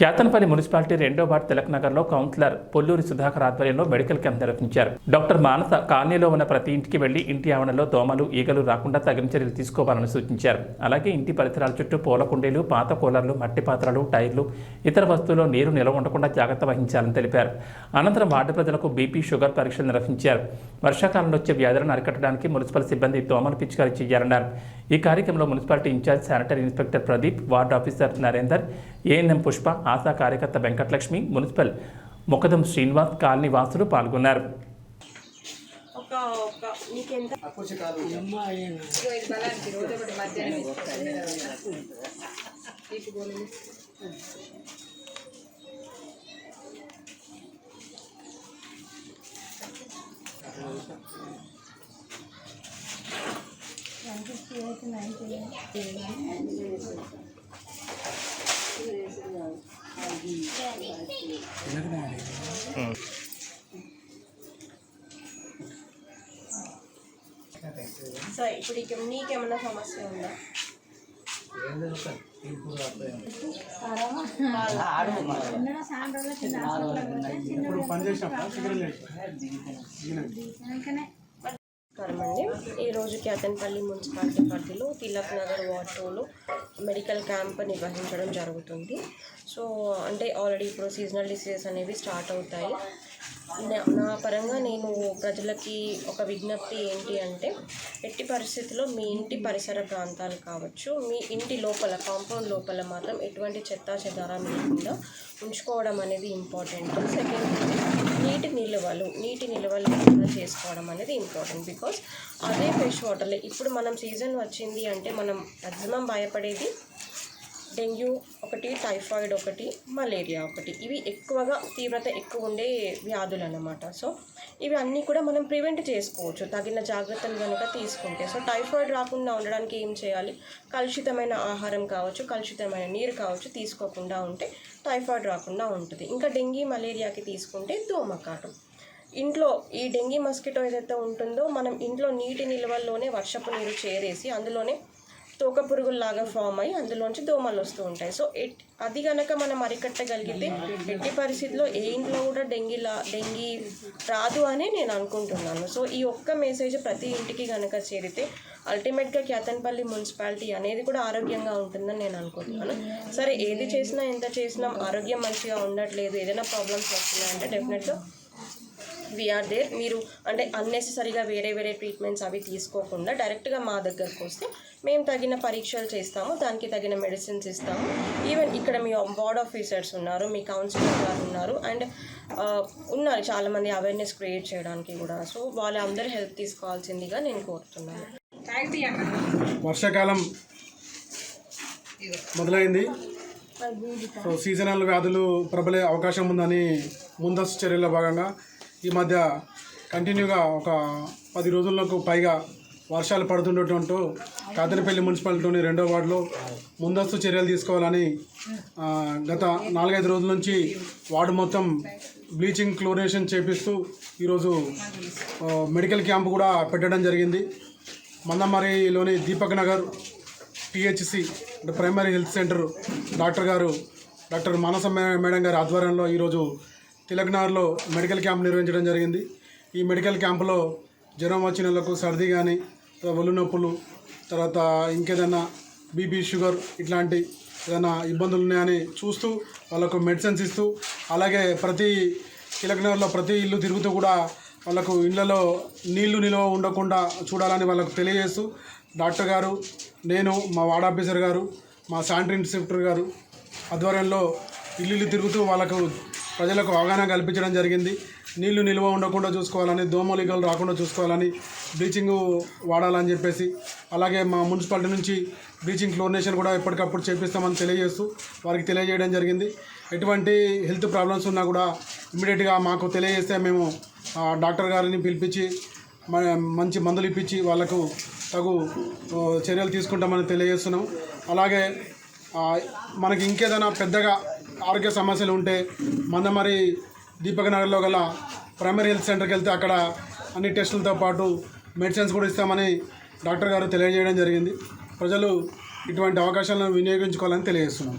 Ketanpalli municipality రెండో ward Tilak నగర్లో councillor Polluri Sudhakar ఆధ్వర్యంలో మెడికల్ క్యాంప్ నిర్వహించారు. డాక్టర్ మానస కాలనీలో ఉన్న ప్రతి ఇంటికి వెళ్ళి ఇంటి ఆవరణలో దోమలు ఈగలు రాకుండా తగిన చర్యలు తీసుకోవాలని సూచించారు. అలాగే ఇంటి పరిసరాల చుట్టూ పూల కుండీలు పాత కూలర్లు మట్టి పాత్రలు టైర్లు ఇతర వస్తువుల్లో నీరు నిల్వ ఉండకుండా జాగ్రత్త వహించాలని తెలిపారు. అనంతరం వార్డు ప్రజలకు బీపీ షుగర్ పరీక్షలు నిర్వహించారు. వర్షాకాలంలో వచ్చే వ్యాధులను అరికట్టడానికి మున్సిపల్ సిబ్బంది దోమలు పిచికారీ చేయాలన్నారు. ఈ కార్యక్రమంలో municipality in-charge sanitary inspector Pradeep ward officer Narender ANM Pushpa Asha కార్యకర్త వెంకటలక్ష్మి మున్సిపల్ ముఖదం శ్రీనివాస్ కాలనీ వాసులు పాల్గొన్నారు సో ఇప్పుడు ఇక నీకేమన్నా సమస్య ఉందా నమస్కారం అండి. ఈరోజు కేతన్పల్లి మున్సిపాలిటీ పరిధిలో తిలక్ నగర్ వార్డ్ టూలో మెడికల్ క్యాంప్ నిర్వహించడం జరుగుతుంది. సో అంటే ఆల్రెడీ ఇప్పుడు సీజనల్ డిసీజెస్ అనేవి స్టార్ట్ అవుతాయి. నా- నా పరంగా నేను ప్రజలకి ఒక విజ్ఞప్తి ఏంటి అంటే ఎట్టి పరిస్థితుల్లో మీ ఇంటి పరిసర ప్రాంతాలు కావచ్చు మీ ఇంటి లోపల కాంపౌండ్ లోపల మాత్రం ఎటువంటి చెత్తా చెదారం లేకుండా ఉంచుకోవడం అనేది ఇంపార్టెంట్ సెకండ్ నీటి నిల్వలు నీటి నిల్వలు చేసుకోవడం అనేది ఇంపార్టెంట్ బికాస్ అదే ఫ్రెష్ వాటర్లే ఇప్పుడు మనం సీజన్ వచ్చింది అంటే మనం మ్యాక్సిమం భయపడేది డెంగ్యూ ఒకటి టైఫాయిడ్ ఒకటి మలేరియా ఒకటి. ఇవి ఎక్కువగా తీవ్రత ఎక్కువ ఉండే వ్యాధులు అన్నమాట సో ఇవి అన్నీ కూడా మనం ప్రివెంట్ చేసుకోవచ్చు. తగిన జాగ్రత్తలు కనుక తీసుకుంటే. సో టైఫాయిడ్ రాకుండా ఉండడానికి ఏం చేయాలి? కలుషితమైన ఆహారం కావచ్చు కలుషితమైన నీరు కావచ్చు తీసుకోకుండా ఉంటే టైఫాయిడ్ రాకుండా ఉంటుంది. ఇంకా డెంగీ మలేరియాకి తీసుకుంటే దోమకాటం. ఇంట్లో ఈ డెంగీ మస్కిటో ఏదైతే ఉంటుందో మనం ఇంట్లో నీటి నిల్వల్లోనే వర్షపు నీరు చేరేసి అందులోనే తోక పురుగుల్లాగా ఫామ్ అయ్యి అందులోంచి దోమలు వస్తూ ఉంటాయి. సో ఎట్ అది కనుక మనం అరికట్టగలిగితే ఎట్టి పరిస్థితిలో ఏ ఇంట్లో కూడా డెంగీలా డెంగీ రాదు అని నేను అనుకుంటున్నాను. సో ఈ ఒక్క మెసేజ్ ప్రతి ఇంటికి కనుక చేరితే అల్టిమేట్గా క్యాతన్పల్లి మున్సిపాలిటీ అనేది కూడా ఆరోగ్యంగా ఉంటుందని నేను అనుకుంటున్నాను. సరే ఏది చేసినా ఎంత చేసినా ఆరోగ్యం మంచిగా ఉండట్లేదు ఏదైనా ప్రాబ్లమ్స్ వస్తున్నాయంటే డెఫినెట్గా వీఆర్ దేర్ మీరు అంటే అన్నెసెసరీగా వేరే వేరే ట్రీట్మెంట్స్ అవి తీసుకోకుండా డైరెక్ట్గా మా దగ్గరకు వస్తే మేము తగిన పరీక్షలు చేస్తాము దానికి తగిన మెడిసిన్స్ ఇస్తాము. ఈవెన్ ఇక్కడ మీ వార్డ్ ఆఫీసర్స్ ఉన్నారు మీ కౌన్సిలర్ గారు ఉన్నారు అండ్ ఉన్నారు. చాలామంది అవేర్నెస్ క్రియేట్ చేయడానికి కూడా. సో వాళ్ళందరూ హెల్ప్ తీసుకోవాల్సిందిగా నేను కోరుతున్నాను. వర్షాకాలం మొదలైంది. సో సీజనల్ వ్యాధులు ప్రబలే అవకాశం ఉందని ముందస్తు చర్యల్లో భాగంగా ఈ మధ్య కంటిన్యూగా ఒక పది రోజులకు పైగా వర్షాలు పడుతుండటంతో కాతనపల్లి మున్సిపాలిటీలోని రెండో వార్డులో ముందస్తు చర్యలు తీసుకోవాలని గత నాలుగైదు రోజుల నుంచి వార్డు మొత్తం బ్లీచింగ్ క్లోరినేషన్ చేపిస్తూ ఈరోజు మెడికల్ క్యాంప్ కూడా పెట్టడం జరిగింది. మందమరిలోని దీపక్ నగర్ పిహెచ్సి అంటే ప్రైమరీ హెల్త్ సెంటర్ డాక్టర్ గారు డాక్టర్ మానస మేడం గారి ఆధ్వర్యంలో ఈరోజు తిలక్నగర్లో మెడికల్ క్యాంప్ నిర్వహించడం జరిగింది. ఈ మెడికల్ క్యాంపులో జ్వరం వచ్చిన వాళ్ళకు సర్ది కానీ ఒళ్ళు నొప్పులు తర్వాత ఇంకేదైనా బీపీ షుగర్ ఇట్లాంటి ఏదైనా ఇబ్బందులు ఉన్నాయని చూస్తూ వాళ్ళకు మెడిసిన్స్ ఇస్తూ అలాగే ప్రతి తిలక్నగర్లో ప్రతి ఇల్లు తిరుగుతూ కూడా వాళ్ళకు ఇళ్ళలో నీళ్ళు నిల్వ ఉండకుండా చూడాలని వాళ్ళకు తెలియజేస్తూ డాక్టర్ గారు నేను మా వార్డ్ ఆఫీసర్ గారు మా శానిటరీ ఇన్స్పెక్టర్ గారు ఆధ్వర్యంలో ఇల్లు తిరుగుతూ వాళ్ళకు ప్రజలకు అవగాహన కల్పించడం జరిగింది. నీళ్ళు నిల్వ ఉండకుండా చూసుకోవాలని దోమలీగలు రాకుండా చూసుకోవాలని బ్లీచింగ్ వాడాలని చెప్పేసి అలాగే మా మున్సిపాలిటీ నుంచి బ్లీచింగ్ క్లోరినేషన్ కూడా ఎప్పటికప్పుడు చేపిస్తామని తెలియజేస్తూ వారికి తెలియజేయడం జరిగింది. ఎటువంటి హెల్త్ ప్రాబ్లమ్స్ ఉన్నా కూడా ఇమీడియట్గా మాకు తెలియజేస్తే మేము డాక్టర్ గారిని పిలిపించి మ- మంచి మందులు ఇప్పించి వాళ్ళకు తగు చర్యలు తీసుకుంటామని తెలియజేస్తున్నాం. అలాగే మనకి ఇంకేదైనా పెద్దగా ఆరోగ్య సమస్యలు ఉంటే మందమరి దీపక నగర్లో గల ప్రైమరీ హెల్త్ సెంటర్కి వెళ్తే అక్కడ అన్ని టెస్టులతో పాటు మెడిసిన్స్ కూడా ఇస్తామని డాక్టర్ గారు తెలియజేయడం జరిగింది. ప్రజలు ఇటువంటి అవకాశాలను వినియోగించుకోవాలని తెలియజేస్తున్నాం.